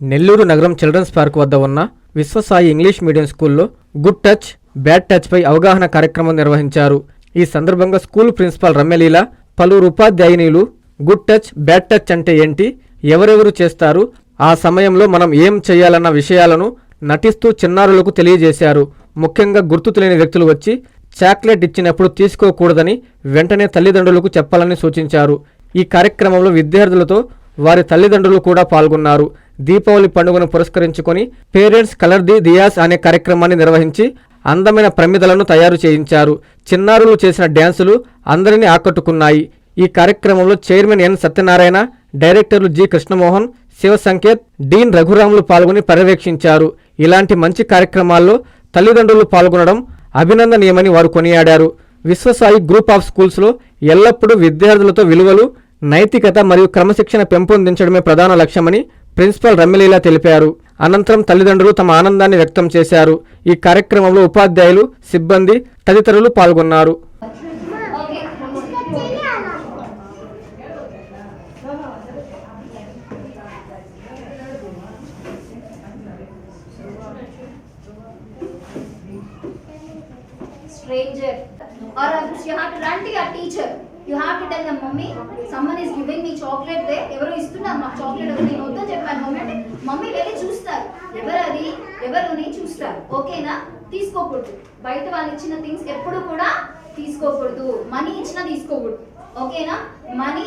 నెల్లూరు నగరం children's park వద్ద ఉన్న విశ్వసాయి ఇంగ్లీష్ మీడియం స్కూల్లో గుడ్ టచ్ బ్యాడ్ టచ్పై అవగాహన కార్యక్రమం నిర్వహించారు. ఈ సందర్భంగా స్కూల్ ప్రిన్సిపాల్ రమ్యలీల పలువురు ఉపాధ్యాయునిలు గుడ్ టచ్ బ్యాడ్ టచ్ అంటే ఏంటి ఎవరెవరు చేస్తారు ఆ సమయంలో మనం ఏం చేయాలన్న విషయాలను నటిస్తూ చిన్నారులకు తెలియజేశారు. ముఖ్యంగా గుర్తు తెలియని వ్యక్తులు వచ్చి చాక్లెట్ ఇచ్చినప్పుడు తీసుకోకూడదని వెంటనే తల్లిదండ్రులకు చెప్పాలని సూచించారు. ఈ కార్యక్రమంలో విద్యార్థులతో వారి తల్లిదండ్రులు కూడా పాల్గొన్నారు. దీపావళి పండుగను పురస్కరించుకొని పేరెంట్స్ కలర్ ది దియాస్ అనే కార్యక్రమాన్ని నిర్వహించి అందమైన ప్రమిదలను తయారు చేయించారు. చిన్నారులు చేసిన డ్యాన్సులు అందరినీ ఆకట్టుకున్నాయి. ఈ కార్యక్రమంలో చైర్మన్ ఎన్ సత్యనారాయణ డైరెక్టర్లు జి కృష్ణమోహన్ శివ సంకేత్ డీన్ రఘురాములు పాల్గొని పర్యవేక్షించారు. ఇలాంటి మంచి కార్యక్రమాల్లో తల్లిదండ్రులు పాల్గొనడం అభినందనీయమని వారు కొనియాడారు. విశ్వసాయి గ్రూప్ ఆఫ్ స్కూల్స్లో ఎల్లప్పుడూ విద్యార్థులతో విలువలు నైతికత మరియు క్రమశిక్షణ పెంపొందించడమే ప్రధాన లక్ష్యమని ప్రిన్సిపల్ రమ్యలీల తెలిపారు. అనంతరం తల్లిదండ్రులు తమ ఆనందాన్ని వ్యక్తం చేశారు. ఈ కార్యక్రమంలో ఉపాధ్యాయులు సిబ్బంది తదితరులు పాల్గొన్నారు. Stranger. Or else you have to run to your teacher. You have to tell them mummy someone is giving me chocolate they ఎవరో ఇస్తున్నారు మాకు చాక్లెట్ అది నేను వద్దని చెప్పాను. మమ్మీ అంటే మమ్మీ వెళ్ళి చూస్తారు. ఎవరు అది? ఎవరుని చూస్తారు. ఓకేనా? తీసుకోకూడదు. బయట వాళ్ళు ఇచ్చిన థింగ్స్ ఎప్పుడు కూడా తీసుకోకూడదు. మనీ ఇచ్చినా తీసుకోకూడదు. ఓకేనా? Money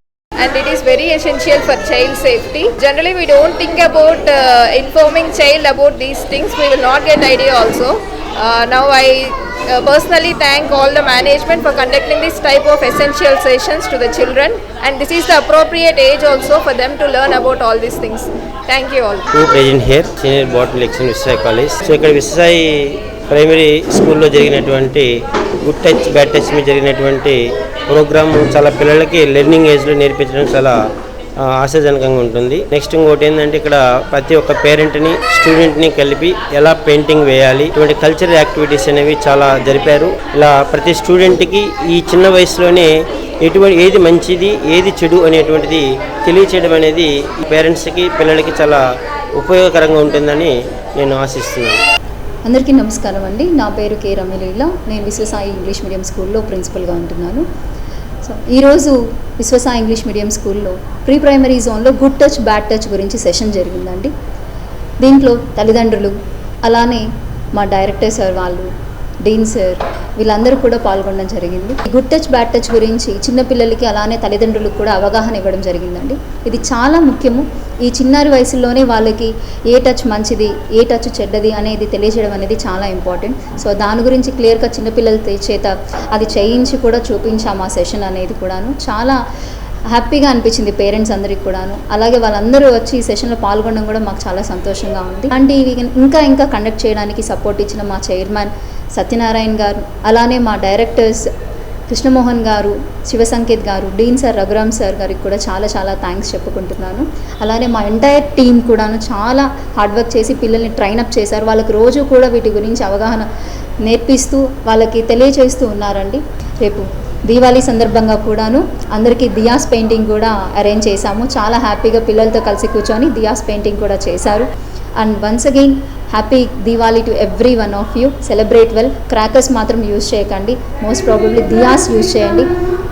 and it is very essential for child safety. Generally, we don't think about uh, informing child about these things. We will not get idea also. Uh, now I uh, personally thank all the management for conducting this type of essential sessions to the children and this is the appropriate age also for them to learn about all these things. Thank you all. Two present here, senior board election Vishai College. So, primary స్కూల్లో జరిగినటువంటి good touch bad touch మీద జరిగినటువంటి programme చాలా పిల్లలకి learning ఏజ్లో నేర్పించడం చాలా ఆశాజనకంగా ఉంటుంది. నెక్స్ట్ ఇంకోటి ఏంటంటే ఇక్కడ ప్రతి ఒక్క పేరెంట్ని స్టూడెంట్ని కలిపి ఎలా పెయింటింగ్ వేయాలి ఇటువంటి కల్చరల్ యాక్టివిటీస్ అనేవి చాలా జరిపారు. ఇలా ప్రతి స్టూడెంట్కి ఈ చిన్న వయసులోనే ఎటువంటి ఏది మంచిది ఏది చెడు అనేటువంటిది తెలియచేయడం అనేది పేరెంట్స్కి పిల్లలకి చాలా ఉపయోగకరంగా ఉంటుందని నేను ఆశిస్తున్నాను. అందరికీ నమస్కారం అండి. నా పేరు కే రమ్యలీల. నేను విశ్వసాయి ఇంగ్లీష్ మీడియం స్కూల్లో ప్రిన్సిపల్గా ఉంటున్నాను. సో ఈరోజు విశ్వసాయి ఇంగ్లీష్ మీడియం స్కూల్లో ప్రీ ప్రైమరీ జోన్లో గుడ్ టచ్ బ్యాడ్ టచ్ గురించి సెషన్ జరిగిందండి. దీంట్లో తల్లిదండ్రులు అలానే మా డైరెక్టర్ సార్ వాళ్ళు డీన్ సార్ వీళ్ళందరూ కూడా పాల్గొనడం జరిగింది. ఈ గుడ్ టచ్ బ్యాడ్ టచ్ గురించి చిన్నపిల్లలకి అలానే తల్లిదండ్రులకు కూడా అవగాహన ఇవ్వడం జరిగిందండి. ఇది చాలా ముఖ్యము. ఈ చిన్నారి వయసులోనే వాళ్ళకి ఏ టచ్ మంచిది ఏ టచ్ చెడ్డది అనేది తెలియజేయడం అనేది చాలా ఇంపార్టెంట్. సో దాని గురించి క్లియర్గా చిన్నపిల్లల చేత అది చేయించి కూడా చూపించాము ఆ సెషన్ అనేది కూడాను. చాలా హ్యాపీగా అనిపించింది పేరెంట్స్ అందరికి కూడాను. అలాగే వాళ్ళందరూ వచ్చి ఈ సెషన్లో పాల్గొనడం కూడా మాకు చాలా సంతోషంగా ఉంది. అంటే ఇవి ఇంకా ఇంకా కండక్ట్ చేయడానికి సపోర్ట్ ఇచ్చిన మా చైర్మన్ సత్యనారాయణ గారు అలానే మా డైరెక్టర్స్ కృష్ణమోహన్ గారు శివసంకేత్ గారు డీన్ సార్ రఘురామ్ సార్ గారికి కూడా చాలా చాలా థ్యాంక్స్ చెప్పుకుంటున్నాను. అలానే మా ఎంటైర్ టీం కూడాను చాలా హార్డ్ వర్క్ చేసి పిల్లల్ని ట్రైనప్ చేశారు. వాళ్ళకి రోజు కూడా వీటి గురించి అవగాహన నేర్పిస్తూ వాళ్ళకి తెలియచేస్తూ ఉన్నారండి. రేపు దీవాళీ సందర్భంగా కూడాను అందరికీ దియాస్ పెయింటింగ్ కూడా అరేంజ్ చేశాము. చాలా హ్యాపీగా పిల్లలతో కలిసి కూర్చొని దియాస్ పెయింటింగ్ కూడా చేశారు. And once again happy Diwali to every one of you celebrate well crackers మాత్రం యూజ్ చేయకండి. మోస్ట్ ప్రాబబ్లీ దియాస్ యూజ్ చేయండి.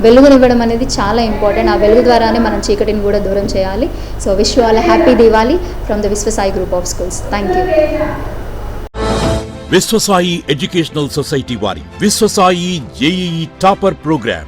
వెలుగునివ్వడం అనేది చాలా ఇంపార్టెంట్ ఆ వెలుగు ద్వారానే మనం చీకటిని కూడా దూరం చేయాలి. So wish you all happy Diwali from the Vishwasai group of schools thank you Vishwasai educational society వారి. Vishwasai JEE topper program